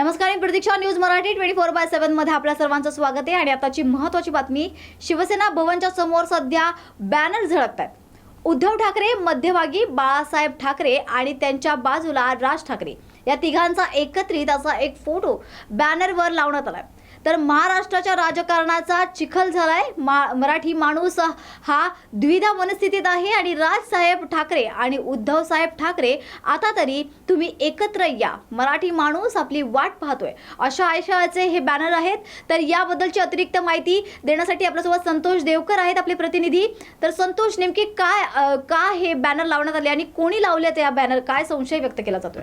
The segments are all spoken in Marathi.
नमस्कार मी Pratiksha news Marathi twenty four by सेव्हनमध्ये आपल्या सर्वांचं स्वागत आहे आणि आताची महत्वाची बातमी शिवसेना भवनच्या समोर सध्या बॅनर झळकत आहेत उद्धव ठाकरे मध्यभागी बाळासाहेब ठाकरे आणि त्यांच्या बाजूला राज ठाकरे. या तिघांचा एकत्रित असा एक फोटो बॅनरवर लावण्यात आलाय. तर महाराष्ट्राच्या राजकारणाचा चिखल झालाय. मा मराठी माणूस हा द्विधा मनस्थितीत आहे आणि राजसाहेब ठाकरे आणि उद्धव साहेब ठाकरे आता तरी तुम्ही एकत्र या. मराठी माणूस आपली वाट पाहतोय. अशा आयशाचे हे बॅनर आहेत. तर याबद्दलची अतिरिक्त माहिती देण्यासाठी आपल्यासोबत संतोष देवकर आहेत आपले प्रतिनिधी. तर संतोष नेमके काय का हे बॅनर लावण्यात आले आणि कोणी लावले ते या बॅनर काय संशय व्यक्त केला जातोय?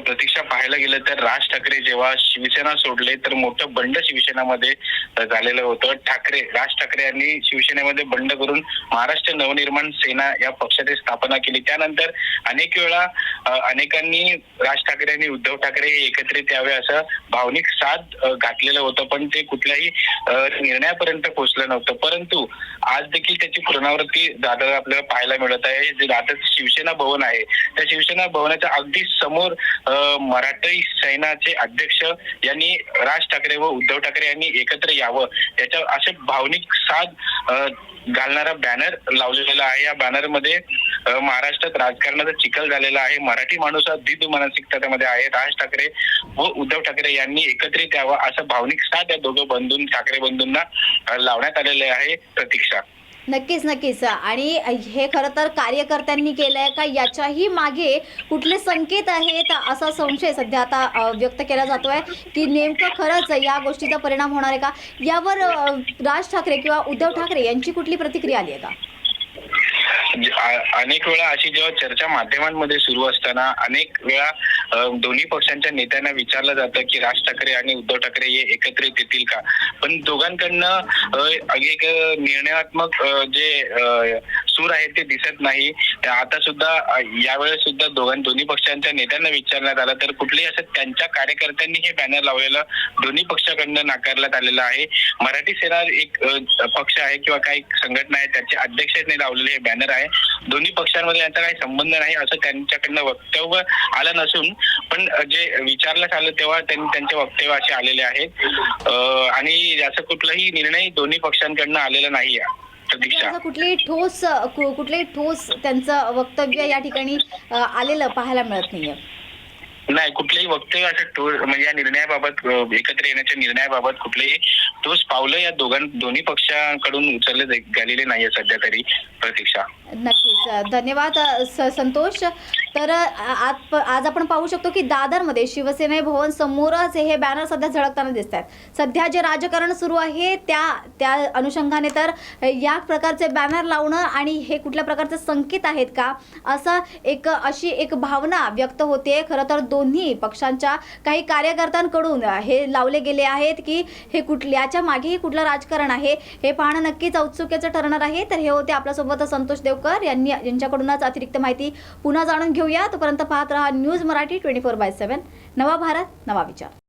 प्रतीक्षा पाहायला गेलं तर राज ठाकरे जेव्हा शिवसेना सोडले तर मोठं बंड शिवसेनामध्ये झालेलं होतं. ठाकरे राज ठाकरे यांनी शिवसेनेमध्ये बंड करून महाराष्ट्र नवनिर्माण सेना या पक्षाची स्थापना केली. त्यानंतर अनेक वेळा अनेकांनी राज ठाकरे आणि उद्धव ठाकरे हे एकत्रित यावे असं भावनिक साथ घातलेलं होतं. पण ते कुठल्याही निर्णयापर्यंत पोहोचलं नव्हतं. परंतु आज देखील त्याची पुनरावृत्ती दादर आपल्याला पाहायला मिळत आहे. जे आता शिवसेना भवन आहे त्या शिवसेना भवनाच्या अगदी समोर मराठी सैनाचे अध्यक्ष यांनी राज ठाकरे व उद्धव ठाकरे यांनी एकत्र यावं. याच्या असे भावनिक साथ घालणारा बॅनर लावलेला आहे. या बॅनरमध्ये महाराष्ट्रात राजकारणाचा चिखल झालेला आहे. मराठी माणूस हा द्विध मानसिकता त्यामध्ये आहे. राज ठाकरे व उद्धव ठाकरे यांनी एकत्रित यावं असं भावनिक साथ या दोघं बंधून ठाकरे बंधूंना लावण्यात आलेले आहे प्रतीक्षा. नक्कीच नक्कीच. आणि हे खरं तर कार्यकर्त्यांनी केलं आहे का? याच्याही मागे कुठले संकेत आहेत असा संशय सध्या आता व्यक्त केला जातो आहे की नेमकं खरंच या गोष्टीचा परिणाम होणार आहे का? यावर राज ठाकरे किंवा उद्धव ठाकरे यांची कुठली प्रतिक्रिया आली आहे का? म्हणजे अनेक वेळा अशी जेव्हा चर्चा माध्यमांमध्ये सुरू असताना अनेक वेळा दोन्ही पक्षांच्या नेत्यांना विचारलं जातं की राज ठाकरे आणि उद्धव ठाकरे हे एकत्रित येतील का? पण दोघांकडनं एक निर्णयात्मक जे सूर आहे ते दिसत नाही. आता सुद्धा यावेळेस सुद्धा दोघां दोन्ही पक्षांच्या नेत्यांना विचारण्यात आलं तर कुठलेही असं त्यांच्या कार्यकर्त्यांनी हे बॅनर लावलेलं दोन्ही पक्षाकडनं नाकारण्यात आलेलं आहे. मराठी सेना एक पक्ष आहे किंवा काही संघटना आहे त्याचे अध्यक्षांनी लावलेले हे बॅनर आहे. दोन्ही पक्षांमध्ये यांचा काही संबंध नाही असं त्यांच्याकडनं वक्तव्य आलं नसून पण जे विचारण्यात आलं तेव्हा त्यांनी त्यांचे वक्तव्य असे आलेले आहेत. आणि याचा कुठलाही निर्णय दोन्ही पक्षांकडनं आलेला नाही आहे असं कुठलीही ठोस कुठलेही ठोस त्यांचं वक्तव्य या ठिकाणी आलेलं पाहायला मिळत नाहीये. नाही कुठलेही वक्तव्य असं ठोस म्हणजे या निर्णयाबाबत एकत्र येण्याच्या निर्णयाबाबत कुठलेही ठोस पावलं या दोघां दोन्ही पक्षांकडून उचलले गेलेले नाहीये सध्या तरी प्रतीक्षा. नक्कीच. धन्यवाद संतोष. तर आज आज आपण पाहू शकतो की दादरमध्ये शिवसेने भवन समोरच हे बॅनर सध्या झळकताना दिसत आहेत सध्या जे राजकारण सुरू आहे त्या त्या अनुषंगाने तर या प्रकारचे बॅनर लावणं आणि हे कुठल्या प्रकारचे संकेत आहेत का असं एक अशी एक भावना व्यक्त होते. खरं तर दोन्ही पक्षांच्या काही कार्यकर्त्यांकडून हे लावले गेले आहेत की हे कुठल्याच्या मागेही कुठलं राजकारण आहे हे पाहणं नक्कीच औत्सुक्याचं ठरणार आहे. तर हे होते आपल्यासोबत संतोष देवकर यांनी यांच्याकडूनच अतिरिक्त माहिती पुन्हा जाणून घेऊया. तोपर्यंत पाहत रहा news Marathi twenty four by seven नवा भारत नवा विचार.